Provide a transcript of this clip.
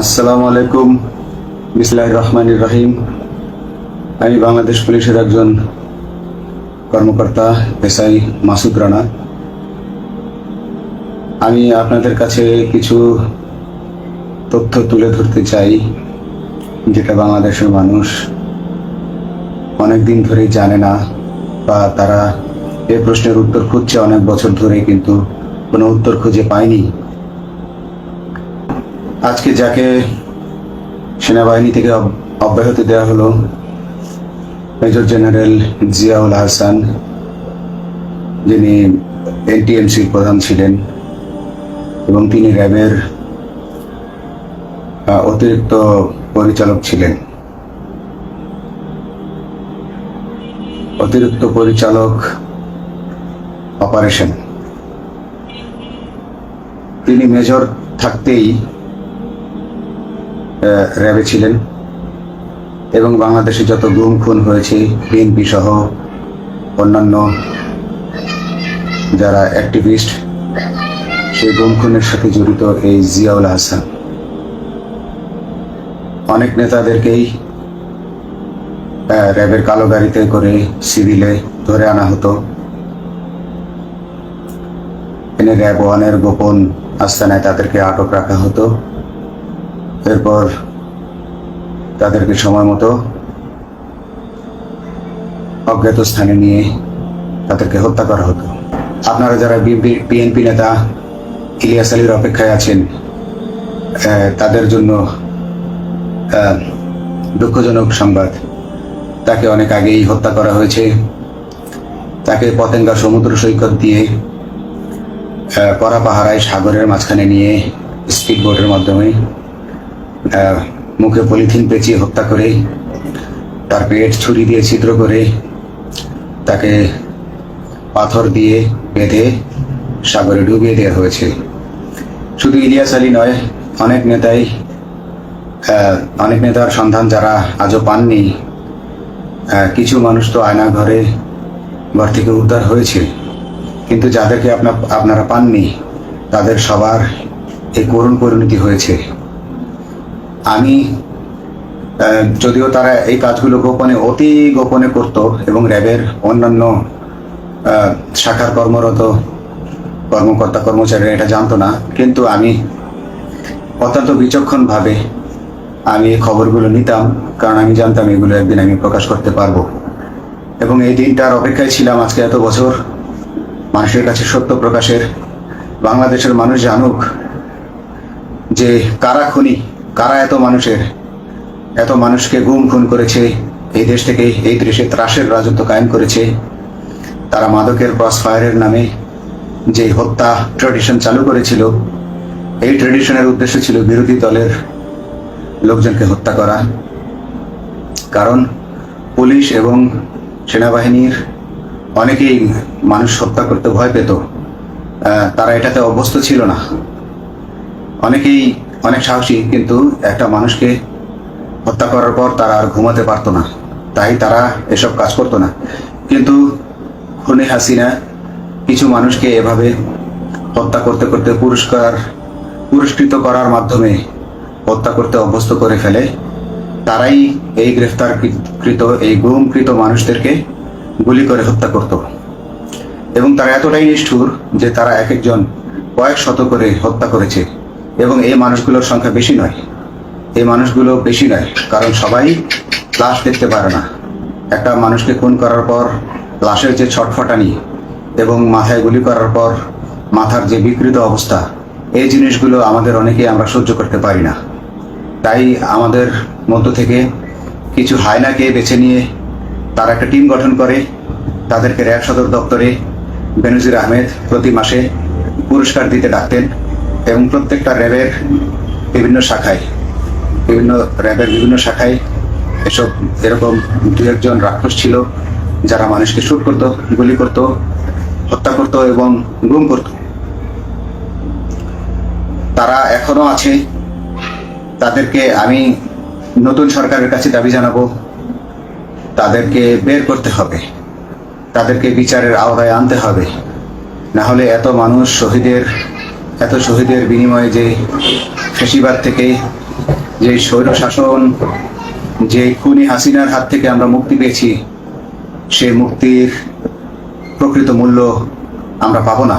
আসসালামু আলাইকুম বিসলাহ রহমান রহিম। আমি বাংলাদেশ পুলিশের একজন কর্মকর্তা, এসআই মাসুদ রানা। আমি আপনাদের কাছে কিছু তথ্য তুলে ধরতে চাই, যেটা বাংলাদেশের মানুষ অনেক দিন ধরেই জানে না, বা তারা এ প্রশ্নের উত্তর খুঁজছে অনেক বছর ধরে কিন্তু কোনো উত্তর খুঁজে পায়নি। আজকে যাকে সেনাবাহিনী থেকে অব্যাহতি দেওয়া হলো, মেজর জেনারেল জিয়াউল হাসান, যিনি এনটিএমসির প্রধান ছিলেন এবং তিনি র্যাবের অতিরিক্ত পরিচালক ছিলেন। অতিরিক্ত পরিচালক অপারেশন। তিনি মেজর থাকতেই র্যাবে ছিলেন এবং বাংলাদেশে যত গুম, খুন হয়েছে, বিএনপি সহ অন্যান্য যারা অ্যাক্টিভিস্ট সেই গুম, খুনের সাথে জড়িত এই জিয়াউল হাসান। অনেক নেতাদেরকেই র্যাবের কালো গাড়িতে করে সিভিলে ধরে আনা হতো। এনে র্যাব ওয়ানের গোপন আস্তানায় তাদেরকে আটক রাখা হতো। এরপর তাদেরকে সময় মতো অজ্ঞাত স্থানে নিয়ে তাদেরকে হত্যা করা হতো। আপনারা যারা বিএনপি নেতা, ইলিয়াস আলীর অপেক্ষায় আছেন তাদের জন্য দুঃখজনক সংবাদ। তাকে অনেক আগেই হত্যা করা হয়েছে। তাকে পতেঙ্গা সমুদ্র সৈকত দিয়ে কড়া পাহারায় সাগরের মাঝখানে নিয়ে স্পিড বোটের মাধ্যমে মুখে পলিথিন পেঁচিয়ে হত্যা করে, তার পেট ছুরি দিয়ে ছিদ্র করে, তাকে পাথর দিয়ে বেঁধে সাগরে ডুবিয়ে দেওয়া হয়েছে। শুধু ইলিয়াস আলী নয়, অনেক নেতাই অনেক নেতার সন্ধান যারা আজও পাননি কিছু মানুষ তো আয়না ঘরে ঘর থেকে উদ্ধার হয়েছে। কিন্তু যাদেরকে আপনার আপনারা পাননি, তাদের সবার এই করুণ পরিণতি হয়েছে। আমি যদিও তারা এই কাজগুলো গোপনে, অতি গোপনে করত এবং র্যাবের অন্যান্য শাখার কর্মরত কর্মকর্তা কর্মচারীরা এটা জানতো না। কিন্তু আমি অত্যন্ত বিচক্ষণভাবে আমি এই খবরগুলো নিতাম, কারণ আমি জানতাম এগুলো একদিন আমি প্রকাশ করতে পারব। এবং এই দিনটার অপেক্ষায় ছিলাম আজকে এত বছর। মানুষের কাছে সত্য প্রকাশের। বাংলাদেশের মানুষ জানুক যে কারা খুনি কারা এত মানুষের? এত মানুষকে গুম খুন করেছে, এই দেশ থেকে এই দেশে ত্রাসের রাজত্ব কায়েম করেছে। তারা মাদকের ক্রস ফায়ারের নামে যে হত্যা ট্রেডিশন চালু করেছিল, এই ট্রেডিশনের উদ্দেশ্য ছিল বিরোধী দলের লোকজনকে হত্যা করা। কারণ পুলিশ এবং সেনাবাহিনীর অনেকেই মানুষ হত্যা করতে ভয় পেত। তারা এটাতে অভ্যস্ত ছিল না। অনেকেই অনেক সাহসী, কিন্তু একটা মানুষকে হত্যা করার পর তারা আর ঘুমাতে পারতো না। তাই তারা এসব কাজ করতো না। কিন্তু খুনে হাসিনা কিছু মানুষকে এভাবে হত্যা করতে করতে পুরস্কার, পুরস্কৃত করার মাধ্যমে হত্যা করতে অভ্যস্ত করে ফেলে। তারাই এই গ্রেফতারকৃত, এই গুমকৃত মানুষদেরকে গুলি করে হত্যা করত। এবং তারা এতটাই নিষ্ঠুর যে তারা এক একজন কয়েক শত করে হত্যা করেছে। এবং এই মানুষগুলোর সংখ্যা বেশি নয়। এই মানুষগুলো বেশি নয়, কারণ সবাই লাশ দেখতে পারে না। একটা মানুষকে খুন করার পর লাশের যে ছটফটানি এবং মাথায় গুলি করার পর মাথার যে বিকৃত অবস্থা, এই জিনিসগুলো আমাদের অনেকেই আমরা সহ্য করতে পারি না। তাই আমাদের মধ্য থেকে কিছু হায়নাকে বেছে নিয়ে তারা একটা টিম গঠন করে, তাদেরকে র্যাব সদর দপ্তরে বেনজির আহমেদ প্রতি মাসে পুরস্কার দিতে ডাকতেন। এবং প্রত্যেকটা র্যাবের বিভিন্ন শাখায়, বিভিন্ন র্যাবের বিভিন্ন শাখায় এসব এরকম দু একজন রাক্ষস ছিল, যারা মানুষকে শুট করত, গুলি করত, হত্যা করত এবং গুম করত। তারা এখনও আছে। তাদেরকে আমি নতুন সরকারের কাছে দাবি জানাব। তাদেরকে বের করতে হবে। তাদেরকে বিচারের আওতায় আনতে হবে। না হলে এত মানুষ শহীদের এত শহীদের বিনিময়ে যে ফেসিবাদ থেকে, যে স্বৈর শাসন, যে খুনি হাসিনার হাত থেকে আমরা মুক্তি পেয়েছি সে মুক্তির প্রকৃত মূল্য আমরা পাবো না।